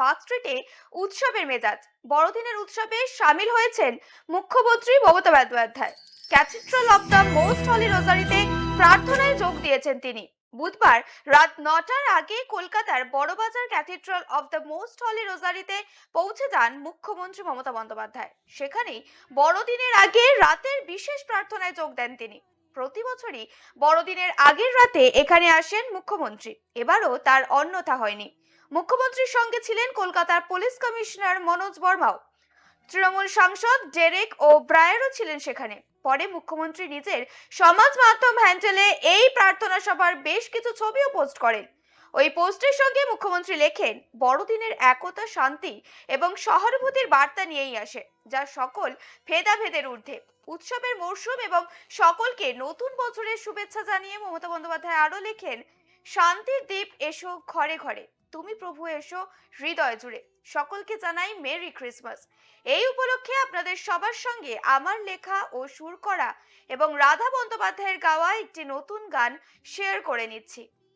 Park স্ট্রিটে উৎসবের মেজাজ। বড়দিনের উৎসবে সামিল হয়েছেন মুখ্যমন্ত্রী Mamata Bandyopadhyay. Cathedral of the most holy রোজারিতে প্রার্থনায় যোগ দিয়েছেন তিনি। বুধবার রাত নটার আগে কলকাতার Burrabazar cathedral of the most holy রোজারিতে পৌঁছে যান মুখ্যমন্ত্রী মমতা বন্দ্যোপাধ্যায়। সেখানেই বড়দিনের আগে রাতের বিশেষ প্রার্থনায় যোগ দেন তিনি। প্রতি বছরই বড়দিনের আগের রাতে এখানে আসেন মুখ্যমন্ত্রী। এবারও তার অন্যথা হয়নি। মুখ্যমন্ত্রীর সঙ্গে ছিলেন কলকাতার পুলিশ কমিশনার মনোজ বর্মাও। তৃণমূল সাংসদ ডেরেক ও ব্রায়ারও ছিলেন সেখানে। পরে মুখ্যমন্ত্রী নিজের সমাজ মাধ্যম হ্যান্ডেলে এই প্রার্থনা সভার বেশ কিছু ছবিও পোস্ট করেন। ওই পোস্টের সঙ্গে মুখ্যমন্ত্রী লেখেন, বড়দিনের একতা, শান্তি এবং সহানুভূতির বার্তা নিয়েই আসে, যা সকল ভেদাভেদের ঊর্ধ্বে। উৎসবের মরশুম এবং সকলকে নতুন বছরের শুভেচ্ছা জানিয়ে মমতা বন্দ্যোপাধ্যায় আরও লেখেন, শান্তির দ্বীপ এসো ঘরে ঘরে, তুমি প্রভু এসো হৃদয় জুড়ে। সকলকে জানাই মেরি ক্রিসমাস। এই উপলক্ষে আপনাদের সবার সঙ্গে আমার লেখা ও সুর করা এবং রাধা বন্দ্যোপাধ্যায়ের গাওয়া একটি নতুন গান শেয়ার করে নিচ্ছি।